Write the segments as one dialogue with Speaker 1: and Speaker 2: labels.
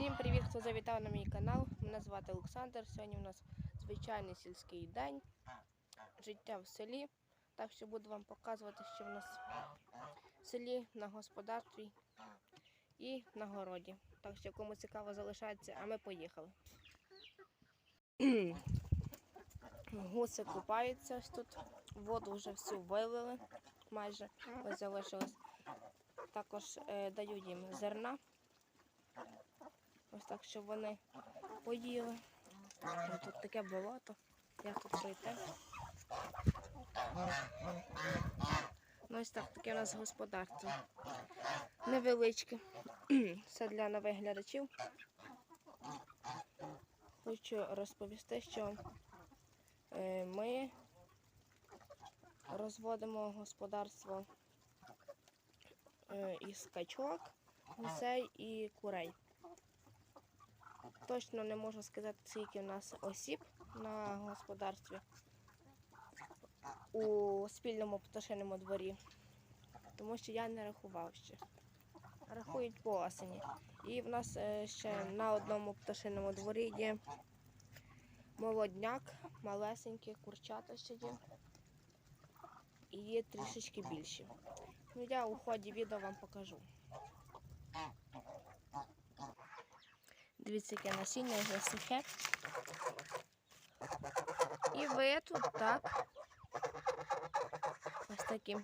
Speaker 1: Всім привіт, хто завітав на мій канал. Мене звати Олександр. Сьогодні у нас звичайний сільський день, життя в селі. Так що буду вам показувати, що в нас в селі на господарстві і на городі. Так що кому цікаво залишається, а ми поїхали. Гуси купаються ось тут. Воду вже всю вилили майже. Ось залишилось. Також е, даю їм зерна. Ось так, щоб вони поїли. Тут таке болото. Як тут пройти? Ну ось так, таке у нас господарство. Невеличке. Все для нових глядачів. Хочу розповісти, що е, ми розводимо господарство е, із качок, гусей і курей. Точно не можу сказати, скільки в нас осіб на господарстві у спільному пташиному дворі, тому що я не рахував ще. Рахують по осені. І в нас е, ще на одному пташиному дворі є молодняк, малесенькі, курчата ще є. І є трішечки більші. Ну, я у ході відео вам покажу. Дивіться, яке насіння вже сухе. І ви тут так. Ось такі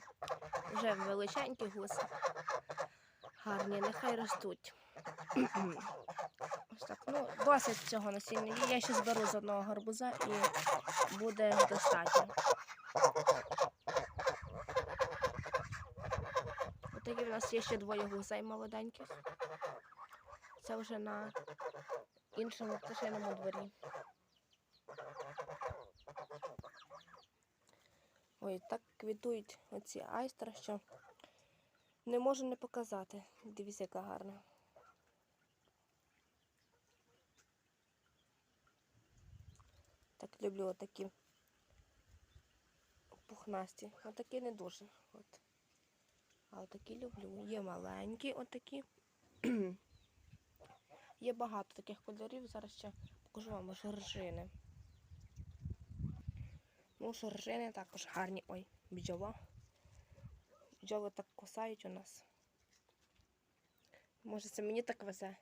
Speaker 1: вже величенькі гуси. Гарні, нехай ростуть. Ось так. Ну, досить цього насіння. Я ще зберу з одного гарбуза і буде достатньо. Отакі в нас є ще двоє гусей молоденьких. Це вже на іншому пташиному дворі. Ой, так квітують оці айстра, що не можу не показати. Дивіться, яка гарна. Так люблю отакі пухнасті. Отакі не дуже. От. А отакі люблю. Є маленькі отакі. Є багато таких кольорів. Зараз ще покажу вам жоржини. Ну, жоржини також гарні. Ой, бджола. Бджоли так кусають у нас. Може, це мені так везе,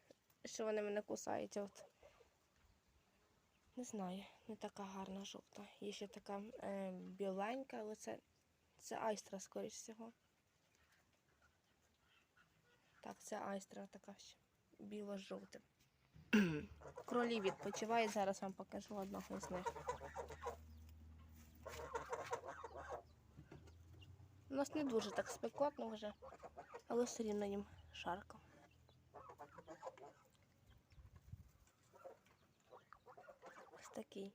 Speaker 1: що вони мене кусають. От. Не знаю, не така гарна жовта. Є ще така е, біленька, але це, це айстра, скоріш всього. Так, це айстра така ще біло-жовтим. Кролі відпочивають, зараз вам покажу одного з них. У нас не дуже так спекотно вже, але все рівно їм жарко. Ось такий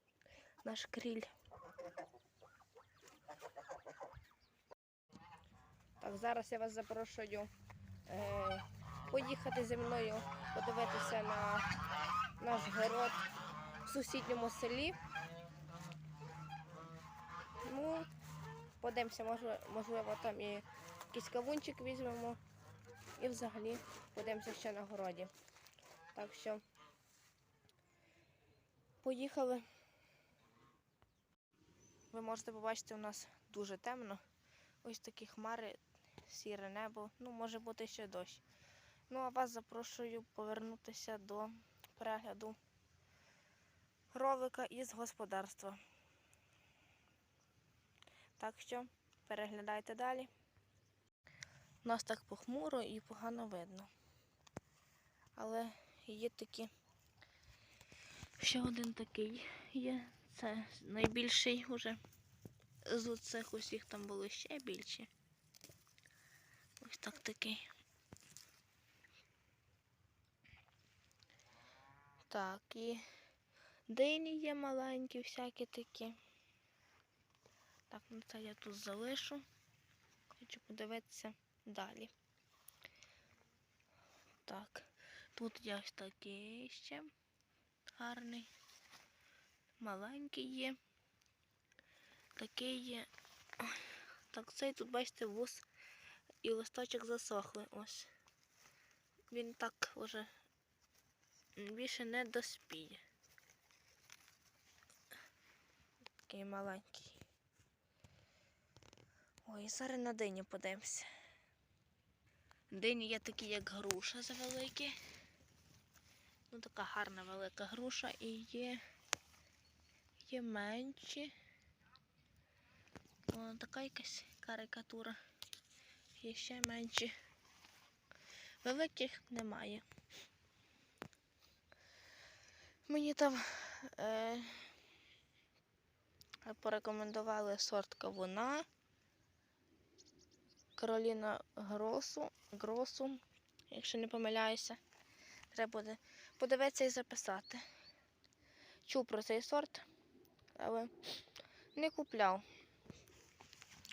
Speaker 1: наш кріль. Так, зараз я вас запрошую е, поїхати зі мною, подивитися на наш город в сусідньому селі. Ну, подивимося, можливо, там і якийсь кавунчик візьмемо. І взагалі подивимося ще на городі. Так що поїхали. Ви можете побачити, у нас дуже темно. Ось такі хмари, сіре небо. Ну, може бути ще дощ. Ну, а вас запрошую повернутися до перегляду ролика із господарства. Так що переглядайте далі. У нас так похмуро і погано видно. Але є такі. Ще один такий є. Це найбільший уже. З цих усіх там були ще більші. Ось так такий. Так, і дині є маленькі, всякі такі. Так, ну це я тут залишу. Хочу подивитися далі. Так, тут є ось такий ще гарний. Маленький є. Такий є. Так, цей тут, бачите, вус і листочок засохли. Ось. Він так уже більше не доспіє. Такий маленький. Ой, зараз на дині подивимося. Дині є такі, як груша завеликі. Ну, така гарна велика груша і є, є менші. О, така якась карикатура. Є ще менші. Великих немає. Мені там е, порекомендували сорт кавуна. Кароліна Гросу, Гросу, якщо не помиляюся. Треба буде подивитися і записати. Чув про цей сорт, але не купляв.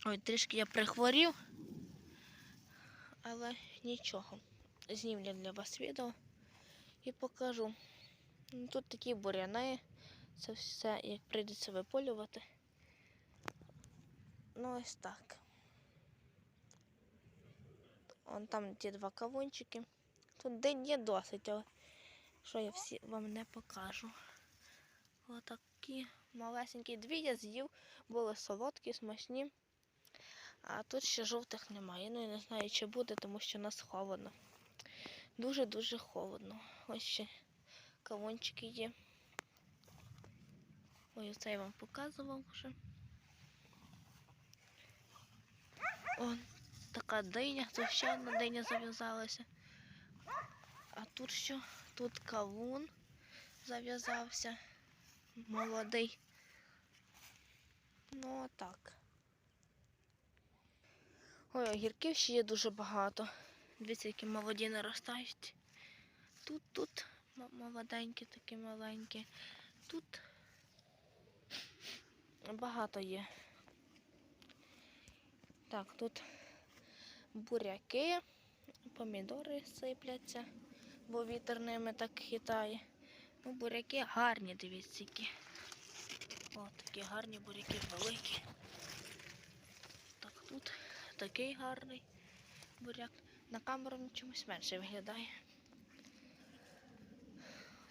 Speaker 1: Ой, трішки я прихворів, але нічого. Знімлю для вас відео і покажу. Ну, Тут такі буряни. Це все як прийдеться виполювати. Ну ось так. Вон там ті два кавунчики. Тут день є досить, але що я всі вам не покажу. Отакі малесенькі. Дві я з'їв, були солодкі, смачні. А тут ще жовтих немає. Ну я не знаю, чи буде, тому що у нас холодно. Дуже-дуже холодно. Ось ще кавунчики є. Ой, оце я вам показував вже. О, така диня, це ще одна диня зав'язалася. А тут що? Тут кавун зав'язався. Молодий. Ну, отак. Ой, огірків ще є дуже багато. Дивіться, які молоді наростають. Тут, тут молоденькі, такі маленькі. Тут багато є. Так, тут буряки, помідори сипляться, бо вітер ними так хитає. Ну, буряки гарні, дивіться, які. О, такі гарні буряки великі. Так, тут такий гарний буряк. На камеру чомусь менше виглядає.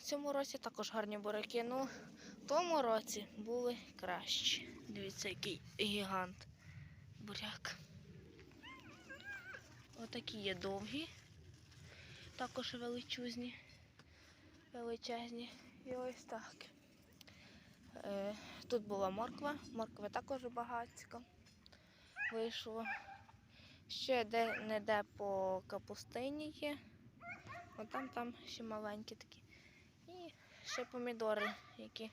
Speaker 1: Цьому році також гарні буряки. Ну, в тому році були кращі. Дивіться, який гігант буряк. Отакі є довгі, також величезні, величезні. І ось так. Е, тут була морква, моркви також багатько вийшло. Ще де-не-де по капустині є. От там там ще маленькі такі. І ще помідори, які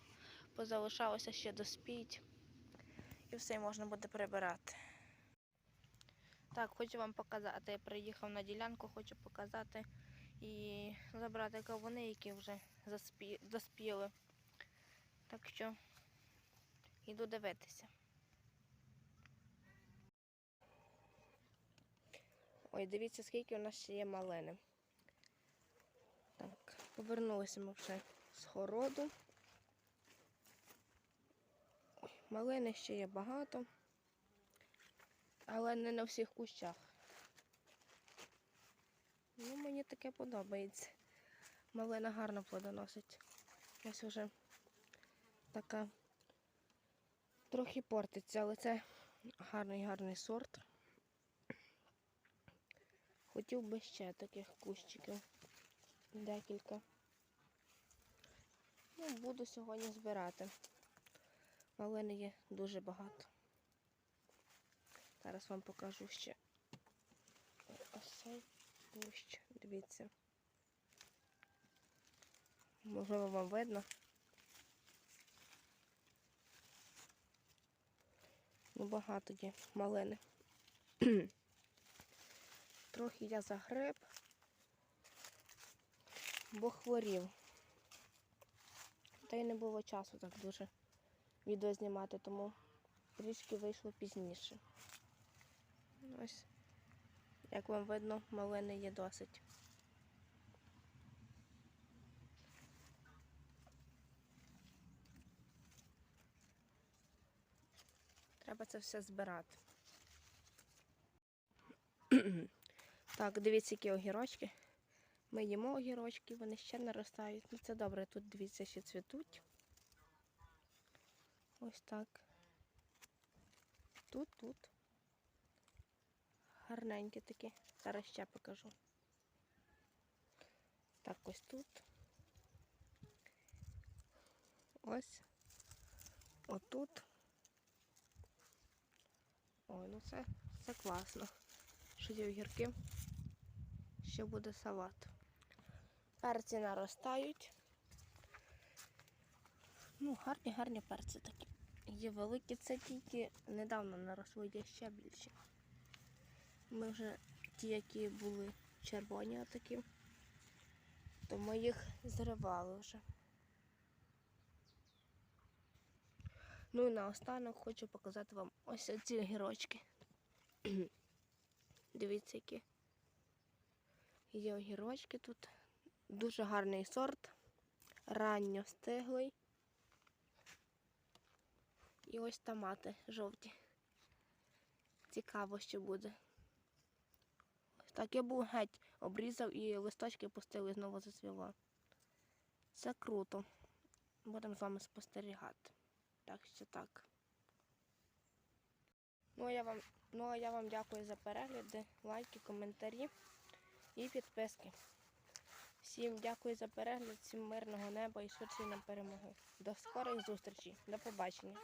Speaker 1: позалишалися, ще доспіють. І все можна буде прибирати. Так, хочу вам показати. Я приїхав на ділянку, хочу показати і забрати кавуни, які вже заспі... заспіли. Так що йду дивитися. Ой, дивіться, скільки у нас ще є малини. Повернулися ми вже з городу. Малини ще є багато, але не на всіх кущах. Ну, мені таке подобається. Малина гарно плодоносить. Ось вже така трохи портиться, але це гарний гарний сорт. Хотів би ще таких кущиків. Декілька. Ну, буду сьогодні збирати. Малини є дуже багато. Зараз вам покажу ще ось цей кущ. Дивіться. Можливо, вам видно. Ну, багато є малини. Трохи я загреб, бо хворів. Та й не було часу так дуже відео знімати, тому трішки вийшло пізніше. Ось, як вам видно, малини є досить. Треба це все збирати. Так, дивіться, які огірочки. Ми їмо огірочки, вони ще наростають. Ну це добре, тут дивіться, ще цвітуть. Ось так. Тут, тут. Гарненькі такі. Зараз ще покажу. Так, ось тут. Ось. Отут. Ой, ну це, це класно. Що є огірки. Ще буде салат. Перці наростають. Ну, гарні, гарні перці такі. Є великі, це тільки недавно наросли, є ще більші. Ми вже ті, які були червоні отакі, то ми їх зривали вже. Ну і наостанок хочу показати вам ось ці огірочки. Дивіться, які. Є огірочки тут. Дуже гарний сорт. Ранньо стиглий. І ось томати жовті. Цікаво, що буде. Так, я був геть обрізав і листочки пустив і знову зацвіло. Це круто. Будемо з вами спостерігати. Так що так. Ну а вам, ну, а я вам дякую за перегляди, лайки, коментарі і підписки. Всім дякую за перегляд, всім мирного неба і швидшої нам перемоги. До скорих зустрічей. До побачення.